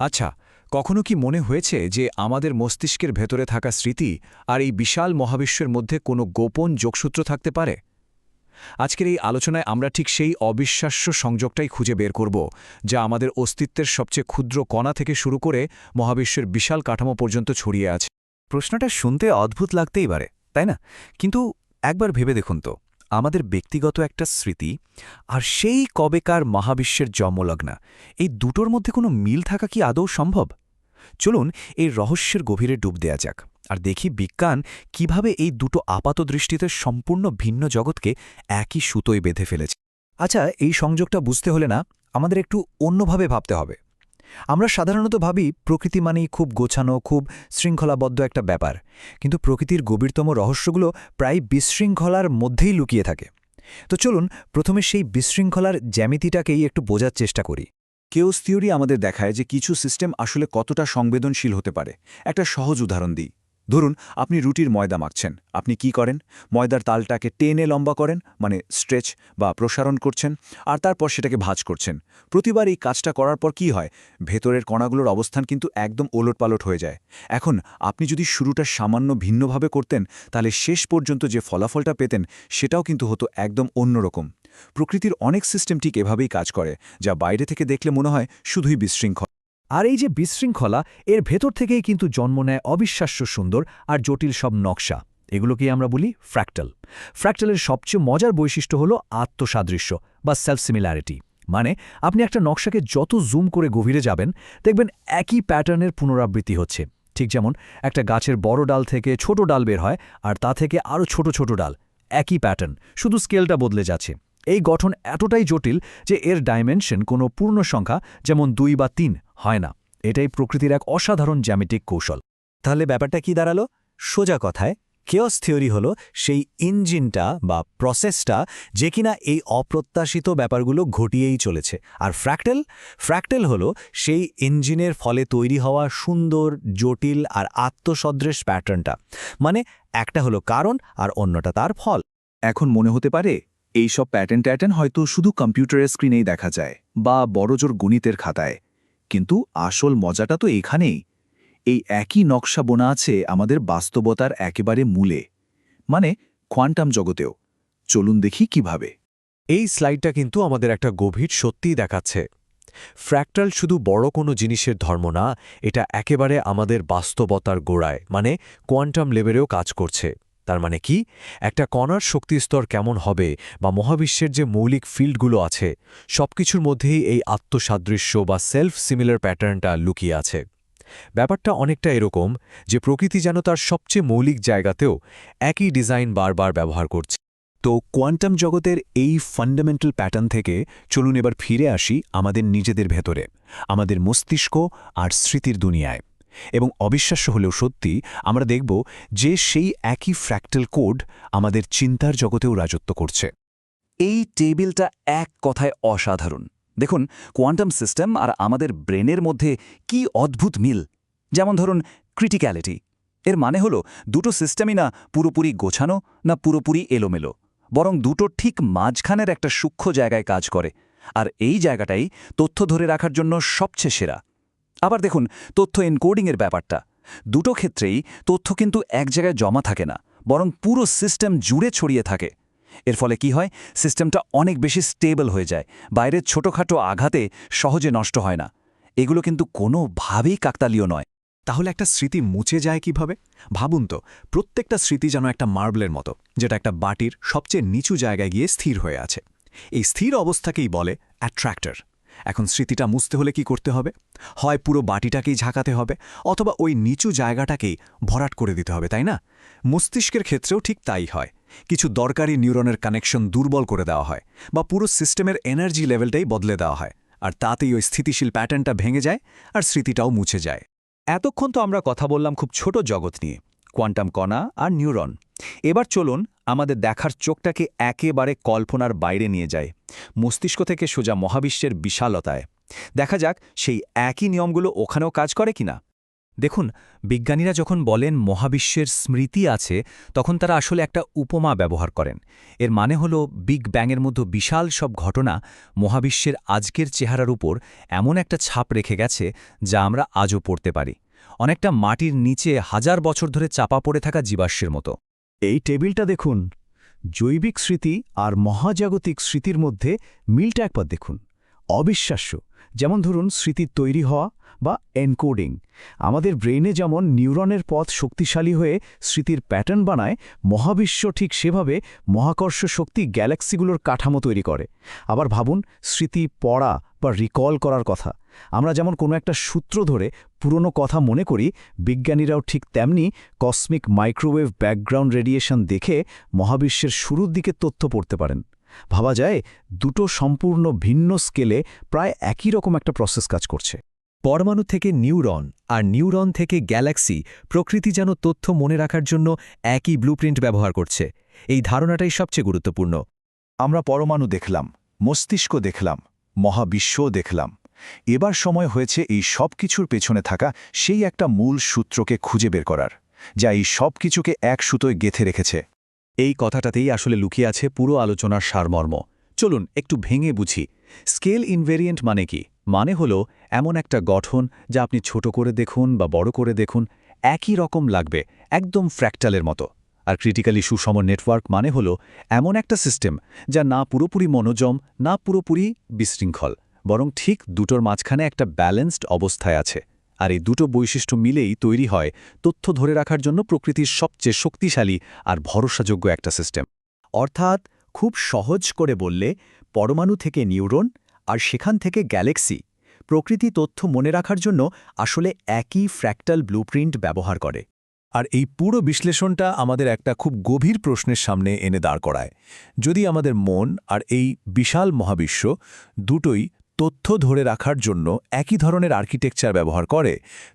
আচ্ছা কখনো কি মনে হয়েছে যে আমাদের মস্তিষ্কের ভেতরে থাকা স্মৃতি আর এই বিশাল মহাবিশ্বের মধ্যে কোনো গোপন যোগসূত্র থাকতে পারে? আজকের এই আলোচনায় আমরা ঠিক সেই অবিশ্বাস্য সংযোগটাই খুঁজে বের করব, যা আমাদের অস্তিত্বের সবচেয়ে ক্ষুদ্র কণা থেকে শুরু করে মহাবিশ্বের বিশাল কাঠামো পর্যন্ত ছড়িয়ে আছে। প্রশ্নটা শুনতে অদ্ভুত লাগতেই পারে, তাই না? কিন্তু একবার ভেবে দেখুন তো। আমাদের ব্যক্তিগত একটা স্মৃতি, আর সেই কবেকার মহাবিশ্বের জন্মলগ্না। এই দুটোর মধ্যে কোনো মিল থাকা কি আদৌ সম্ভব? চলুন এই রহস্যের গভীরে ডুব দেয়া যাক, আর দেখি বিজ্ঞান কীভাবে এই দুটো আপাত দৃষ্টিতে সম্পূর্ণ ভিন্ন জগৎকে একই সুতোয় বেঁধে ফেলেছে। আচ্ছা এই সংযোগটা বুঝতে হলে না, আমাদের একটু অন্যভাবে ভাবতে হবে। আমরা সাধারণত ভাবি প্রকৃতি মানেই খুব গোছানো, খুব শৃঙ্খলাবদ্ধ একটা ব্যাপার। কিন্তু প্রকৃতির গভীরতম রহস্যগুলো প্রায় বিশৃঙ্খলার মধ্যেই লুকিয়ে থাকে। তো চলুন, প্রথমে সেই বিশৃঙ্খলার জ্যামিতিটাকেই একটু বোঝার চেষ্টা করি। কেওস থিওরি আমাদের দেখায় যে কিছু সিস্টেম আসলে কতটা সংবেদনশীল হতে পারে। একটা সহজ উদাহরণ দিই। ধরুন, আপনি রুটির ময়দা মাখছেন। আপনি কি করেন? ময়দার তালটাকে টেনে লম্বা করেন মানে স্ট্রেচ বা প্রসারণ করছেন, আর তারপর সেটাকে ভাঁজ করছেন। প্রতিবার এই কাজটা করার পর কি হয়? ভেতরের কণাগুলোর অবস্থান কিন্তু একদম ওলটপালট হয়ে যায়। এখন আপনি যদি শুরুটা সামান্য ভিন্নভাবে করতেন, তাহলে শেষ পর্যন্ত যে ফলাফলটা পেতেন, সেটাও কিন্তু হতো একদম অন্যরকম। প্রকৃতির অনেক সিস্টেম ঠিক এভাবেই কাজ করে, যা বাইরে থেকে দেখলে মনে হয় শুধুই বিশৃঙ্খল। আর এই যে বিশৃঙ্খলা, এর ভেতর থেকেই কিন্তু জন্ম নেয় অবিশ্বাস্য সুন্দর আর জটিল সব নকশা। এগুলোকেই আমরা বলি ফ্র্যাক্টাল ফ্র্যাক্টালের সবচেয়ে মজার বৈশিষ্ট্য হল আত্মসাদৃশ্য বা সেলফ সিমিলারিটি মানে আপনি একটা নকশাকে যত জুম করে গভীরে যাবেন, দেখবেন একই প্যাটার্নের পুনরাবৃত্তি হচ্ছে। ঠিক যেমন, একটা গাছের বড় ডাল থেকে ছোট ডাল বের হয় আর তা থেকে আরও ছোট ছোট ডাল। একই প্যাটার্ন শুধু স্কেলটা বদলে যাচ্ছে। এই গঠন এতটাই জটিল যে এর ডাইমেনশন কোনো পূর্ণ সংখ্যা, যেমন দুই বা তিন হয় না। এটাই প্রকৃতির এক অসাধারণ জ্যামিতিক কৌশল। তাহলে ব্যাপারটা কি দাঁড়াল? সোজা কথায় কেওস থিওরি হল সেই ইঞ্জিনটা বা প্রসেসটা যে কিনা এই অপ্রত্যাশিত ব্যাপারগুলো ঘটিয়েই চলেছে। আর ফ্র্যাক্টেল ফ্র্যাক্টেল হল সেই ইঞ্জিনের ফলে তৈরি হওয়া সুন্দর, জটিল আর আত্মসদৃশ প্যাটার্নটা। মানে একটা হলো কারণ আর অন্যটা তার ফল। এখন মনে হতে পারে এই সব প্যাটার্ন ট্যাটার্ন হয়তো শুধু কম্পিউটারের স্ক্রিনেই দেখা যায় বা বড়জোর গণিতের খাতায়। কিন্তু আসল মজাটা তো এখানেই। এই একই নকশা বোনা আছে আমাদের বাস্তবতার একেবারে মূলে মানে কোয়ান্টাম জগতেও। চলুন দেখি কীভাবে। এই স্লাইডটা কিন্তু আমাদের একটা গভীর সত্যিই দেখাচ্ছে। ফ্র্যাক্টাল শুধু বড় কোনো জিনিসের ধর্ম না, এটা একেবারে আমাদের বাস্তবতার গোড়ায় মানে কোয়ান্টাম লেভেলেও কাজ করছে। তার মানে কি? একটা কণার শক্তিস্তর কেমন হবে বা মহাবিশ্বের যে মৌলিক ফিল্ডগুলো আছে, সবকিছুর মধ্যেই এই আত্মসাদৃশ্য বা সেলফ সিমিলার প্যাটার্নটা লুকিয়ে আছে। ব্যাপারটা অনেকটা এরকম যে প্রকৃতি যেন তার সবচেয়ে মৌলিক জায়গাতেও একই ডিজাইন বারবার ব্যবহার করছে। তো কোয়ান্টাম জগতের এই ফান্ডামেন্টাল প্যাটার্ন থেকে চলুন এবার ফিরে আসি আমাদের নিজেদের ভেতরে, আমাদের মস্তিষ্ক আর স্মৃতির দুনিয়ায়। এবং অবিশ্বাস্য হলেও সত্যি, আমরা দেখব যে সেই একই ফ্র্যাক্টাল কোড আমাদের চিন্তার জগতেও রাজত্ব করছে। এই টেবিলটা এক কথায় অসাধারণ। দেখুন কোয়ান্টাম সিস্টেম আর আমাদের ব্রেনের মধ্যে কি অদ্ভুত মিল। যেমন ধরুন ক্রিটিক্যালিটি এর মানে হলো, দুটো সিস্টেমই না পুরোপুরি গোছানো, না পুরোপুরি এলোমেলো। বরং দুটো ঠিক মাঝখানের একটা সূক্ষ্ম জায়গায় কাজ করে। আর এই জায়গাটাই তথ্য ধরে রাখার জন্য সবচেয়ে সেরা। আবার দেখুন, তথ্য এনকোডিংয়ের ব্যাপারটা। দুটো ক্ষেত্রেই তথ্য কিন্তু এক জায়গায় জমা থাকে না, বরং পুরো সিস্টেম জুড়ে ছড়িয়ে থাকে। এর ফলে কি হয়? সিস্টেমটা অনেক বেশি স্টেবল হয়ে যায়, বাইরের ছোটোখাটো আঘাতে সহজে নষ্ট হয় না। এগুলো কিন্তু কোনোভাবেই কাকতালীয় নয়। তাহলে একটা স্মৃতি মুছে যায় কীভাবে? ভাবুন তো, প্রত্যেকটা স্মৃতি যেন একটা মার্বলের মতো, যেটা একটা বাটির সবচেয়ে নিচু জায়গায় গিয়ে স্থির হয়ে আছে। এই স্থির অবস্থাকেই বলে অ্যাট্রাক্টর এখন স্মৃতিটা মুছতে হলে কি করতে হবে? হয় পুরো বাটিটাকেই ঝাঁকাতে হবে, অথবা ওই নিচু জায়গাটাকেই ভরাট করে দিতে হবে, তাই না? মস্তিষ্কের ক্ষেত্রেও ঠিক তাই হয়। কিছু দরকারি নিউরনের কানেকশন দুর্বল করে দেওয়া হয়, বা পুরো সিস্টেমের এনার্জি লেভেলটাই বদলে দেওয়া হয়, আর তাতেই ওই স্থিতিশীল প্যাটার্নটা ভেঙে যায় আর স্মৃতিটাও মুছে যায়। এতক্ষণ তো আমরা কথা বললাম খুব ছোট জগৎ নিয়ে, কোয়ান্টাম কণা আর নিউরন। এবার চলুন আমাদের দেখার চোখটাকে একেবারে কল্পনার বাইরে নিয়ে যায় মস্তিষ্ক থেকে সোজা মহাবিশ্বের বিশালতায়। দেখা যাক সেই একই নিয়মগুলো ওখানেও কাজ করে কিনা। দেখুন, বিজ্ঞানীরা যখন বলেন মহাবিশ্বের স্মৃতি আছে, তখন তারা আসলে একটা উপমা ব্যবহার করেন। এর মানে হল বিগ ব্যাংয়ের মধ্যে বিশাল সব ঘটনা মহাবিশ্বের আজকের চেহারার উপর এমন একটা ছাপ রেখে গেছে যা আমরা আজও পড়তে পারি। অনেকটা মাটির নিচে হাজার বছর ধরে চাপা পড়ে থাকা জীবাশ্মের মতো। এই টেবিলটা দেখুন। জৈবিক স্মৃতি আর মহাজাগতিক স্মৃতির মধ্যে মিলটা একবার দেখুন। অবিশ্বাস্য। যেমন ধরুন স্মৃতির তৈরি হওয়া বা এনকোডিং। আমাদের ব্রেইনে যেমন নিউরনের পথ শক্তিশালী হয়ে স্মৃতির প্যাটার্ন বানায়, মহাবিশ্ব ঠিক সেভাবে মহাকর্ষ শক্তি গ্যালাক্সিগুলোর কাঠামো তৈরি করে। আবার ভাবুন, স্মৃতি পড়া বা রিকল করার কথা। আমরা যেমন কোনো একটা সূত্র ধরে পুরনো কথা মনে করি, বিজ্ঞানীরাও ঠিক তেমনি কসমিক মাইক্রোওয়েভ ব্যাকগ্রাউন্ড রেডিয়েশন দেখে মহাবিশ্বের শুরুর দিকে তথ্য পড়তে পারেন। ভাবা যায় দুটো সম্পূর্ণ ভিন্ন স্কেলে প্রায় একই রকম একটা প্রসেস কাজ করছে। পরমাণু থেকে নিউরন আর নিউরন থেকে গ্যালাক্সি প্রকৃতি যেন তথ্য মনে রাখার জন্য একই ব্লুপ্রিন্ট ব্যবহার করছে। এই ধারণাটাই সবচেয়ে গুরুত্বপূর্ণ। আমরা পরমাণু দেখলাম, মস্তিষ্ক দেখলাম, মহাবিশ্বও দেখলাম। এবার সময় হয়েছে এই সব কিছুর পেছনে থাকা সেই একটা মূল সূত্রকে খুঁজে বের করার, যা এই সব কিছুকে এক সুতোয় গেথে রেখেছে। এই কথাটাতেই আসলে লুকিয়ে আছে পুরো আলোচনার সারমর্ম। চলুন একটু ভেঙে বুঝি। স্কেল ইনভেরিয়েন্ট মানে কি? মানে হল এমন একটা গঠন যা আপনি ছোট করে দেখুন বা বড় করে দেখুন, একই রকম লাগবে, একদম ফ্র্যাকটালের মতো। আর ক্রিটিক্যালি সুষম নেটওয়ার্ক মানে হল এমন একটা সিস্টেম যা না পুরোপুরি মনোজম, না পুরোপুরি বিশৃঙ্খল। বরং ঠিক দুটোর মাঝখানে একটা ব্যালেন্সড অবস্থায় আছে, আর এই দুটো বৈশিষ্ট্য মিলেই তৈরি হয় তথ্য ধরে রাখার জন্য প্রকৃতির সবচেয়ে শক্তিশালী আর ভরসাযোগ্য একটা সিস্টেম। অর্থাৎ খুব সহজ করে বললে, পরমাণু থেকে নিউরন আর সেখান থেকে গ্যালাক্সি প্রকৃতি তথ্য মনে রাখার জন্য আসলে একই ফ্র্যাক্টাল ব্লুপ্রিন্ট ব্যবহার করে। আর এই পুরো বিশ্লেষণটা আমাদের একটা খুব গভীর প্রশ্নের সামনে এনে দাঁড় করায়। যদি আমাদের মন আর এই বিশাল মহাবিশ্ব দুটোই তথ্য ধরে রাখার জন্য একই ধরনের আর্কিটেকচার ব্যবহার করে,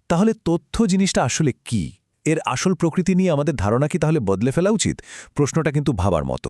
তাহলে তথ্য জিনিসটা আসলে কি? এর আসল প্রকৃতি নিয়ে আমাদের ধারণা কি তাহলে বদলে ফেলা উচিত? প্রশ্নটা কিন্তু ভাবার মতো।